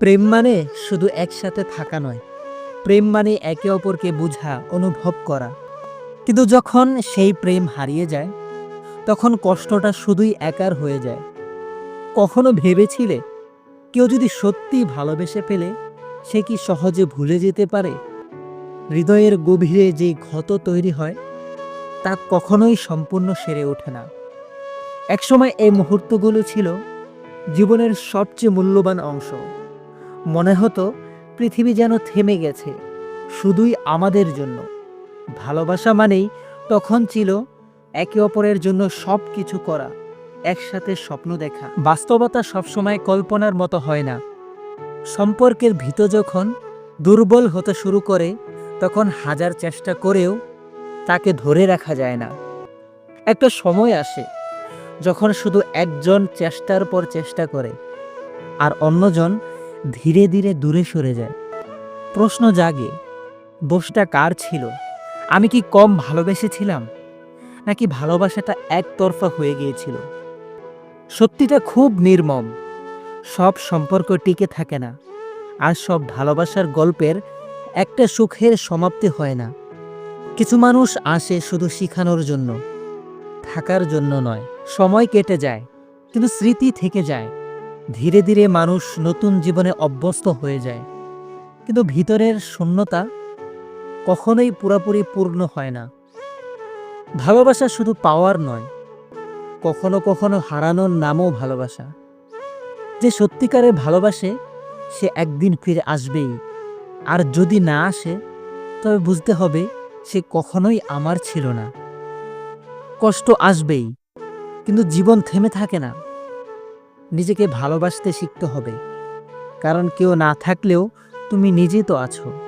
প্রেম মানে শুধু একসাথে থাকা নয়। প্রেম মানে একে অপরকে বোঝা, অনুভব করা। কিন্তু যখন সেই প্রেম হারিয়ে যায়, তখন কষ্টটা শুধুই একার হয়ে যায়। কখনো ভেবেছিলে, কেউ যদি সত্যি ভালোবেসে ফেলে, সে কি সহজে ভুলে যেতে পারে? হৃদয়ের গভীরে যেই ক্ষত তৈরি হয়, তা কখনোই সম্পূর্ণ সেরে ওঠে না। একসময় এই মুহূর্তগুলো ছিল জীবনের সবচেয়ে মূল্যবান অংশ। মনে হতো পৃথিবী যেন থেমে গেছে, শুধুই আমাদের জন্য। ভালোবাসা মানেই তখন ছিল একে অপরের জন্য সব কিছু করা, একসাথে স্বপ্ন দেখা। বাস্তবতা সবসময় কল্পনার মতো হয় না। সম্পর্কের ভিত যখন দুর্বল হতে শুরু করে, তখন হাজার চেষ্টা করেও তাকে ধরে রাখা যায় না। একটা সময় আসে যখন শুধু একজন চেষ্টার পর চেষ্টা করে, আর অন্যজন ধীরে ধীরে দূরে সরে যায়। প্রশ্ন জাগে, দোষটা কার ছিল? আমি কি কম ভালোবেসেছিলাম? নাকি ভালোবাসাটা একতরফা হয়ে গিয়েছিল? সত্যিটা খুব নির্মম। সব সম্পর্ক টিকে থাকে না, আর সব ভালোবাসার গল্পের একটা সুখের সমাপ্তি হয় না। কিছু মানুষ আসে শুধু শিখানোর জন্য, থাকার জন্য নয়, সময় কেটে যায়, কিন্তু স্মৃতি থেকে যায়। ধীরে ধীরে মানুষ নতুন জীবনে অভ্যস্ত হয়ে যায়। কিন্তু ভিতরের শূন্যতা কখনোই পুরোপুরি পূর্ণ হয় না। ভালোবাসা শুধু পাওয়ার নয়, কখনো কখনো হারানোর নামও ভালোবাসা। যে সত্যিকারে ভালোবাসে, সে একদিন ফিরে আসবেই। আর যদি না আসে, তবে বুঝতে হবে সে কখনোই আমার ছিল না। কষ্ট আসবেই, কিন্তু জীবন থেমে থাকে না। নিজেকে ভালোবাসতে শিখতে হবে। কারণ কেউ না থাকলেও তুমি নিজে তো আছো।